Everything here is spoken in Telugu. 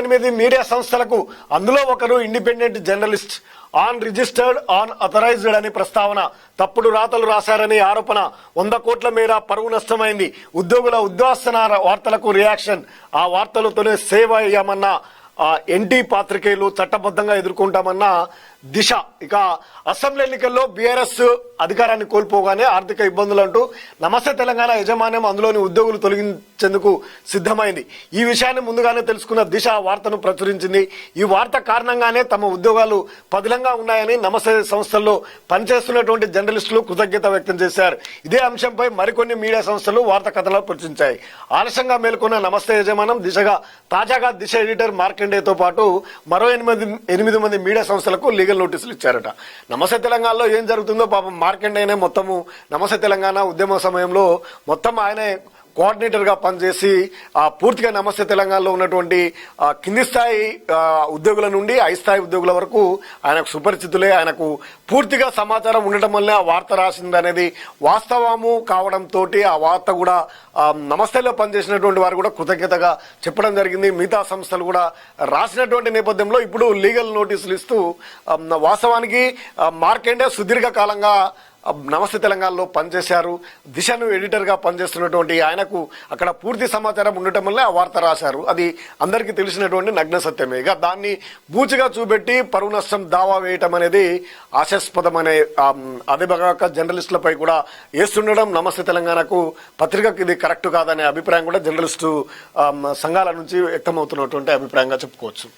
ఎనిమిది మీడియా సంస్థలకు అందులో ఒకరు independent journalist unregistered unauthorised అని ప్రస్తావన తప్పుడు రాతలు రాశారని ఆరోపణ వంద కోట్ల మేర పరువు నష్టమైంది. ఉద్యోగుల ఉద్వాసన వార్తలకు రియాక్షన్. ఆ వార్తలతోనే సేవ్ అయ్యామన్న ఎన్టీ పాత్రికేయులు చట్టబద్ధంగా ఎదుర్కొంటామన్న దిశ. ఇక అసెంబ్లీ ఎన్నికల్లో బీఆర్ఎస్ అధికారాన్ని కోల్పోగానే ఆర్థిక ఇబ్బందులు అంటూ నమస్తే తెలంగాణ యజమాన్యం అందులోని ఉద్యోగులు తొలగించేందుకు సిద్ధమైంది. ఈ విషయాన్ని ముందుగానే తెలుసుకున్న దిశ వార్తను ప్రచురించింది. ఈ వార్త కారణంగానే తమ ఉద్యోగాలు పదిలంగా ఉన్నాయని నమస్తే సంస్థల్లో పనిచేస్తున్నటువంటి జర్నలిస్టులు కృతజ్ఞత వ్యక్తం చేశారు. ఇదే అంశంపై మరికొన్ని మీడియా సంస్థలు వార్త కథనాలు ప్రచురించాయి. ఆలస్యంగా మేల్కొన్న నమస్తే యజమానం దిశగా తాజాగా దిశ ఎడిటర్ మార్కెట్ మార్కండేతో పాటు మరో ఎనిమిది ఎనిమిది మంది మీడియా సంస్థలకు లీగల్ నోటీసులు ఇచ్చారట. నమస్తే తెలంగాణలో ఏం జరుగుతుందో పాపం మార్కండేనే మొత్తము నమస్తే తెలంగాణ ఉద్యమ సమయంలో మొత్తం ఆయనే కోఆర్డినేటర్గా పనిచేసి ఆ పూర్తిగా నమస్తే తెలంగాణలో ఉన్నటువంటి కింది స్థాయి ఉద్యోగుల నుండి ఐ స్థాయి ఉద్యోగుల వరకు ఆయనకు సుపరిచితులే ఆయనకు పూర్తిగా సమాచారం ఉండటం వల్లే ఆ వార్త రాసింది అనేది వాస్తవము కావడంతో ఆ వార్త కూడా నమస్తేలో పనిచేసినటువంటి వారు కూడా కృతజ్ఞతగా చెప్పడం జరిగింది. మిగతా సంస్థలు కూడా రాసినటువంటి నేపథ్యంలో ఇప్పుడు లీగల్ నోటీసులు ఇస్తూ వాస్తవానికి మార్కెండే సుదీర్ఘకాలంగా నమస్తే తెలంగాణలో పనిచేశారు. దిశను ఎడిటర్గా పనిచేస్తున్నటువంటి ఆయనకు అక్కడ పూర్తి సమాచారం ఉండటం వల్ల ఆ వార్త రాశారు. అది అందరికీ తెలిసినటువంటి నగ్న సత్యమే. ఇక దాన్ని బూచిగా చూపెట్టి పరువు నష్టం దావా వేయటం అనేది ఆశాస్పదమనే ఆ, అదే జర్నలిస్టులపై కూడా వేస్తుండడం నమస్తే తెలంగాణకు పత్రికకు ఇది కరెక్ట్ కాదనే అభిప్రాయం కూడా జర్నలిస్టు సంఘాల నుంచి వ్యక్తమవుతున్నటువంటి అభిప్రాయంగా చెప్పుకోవచ్చు.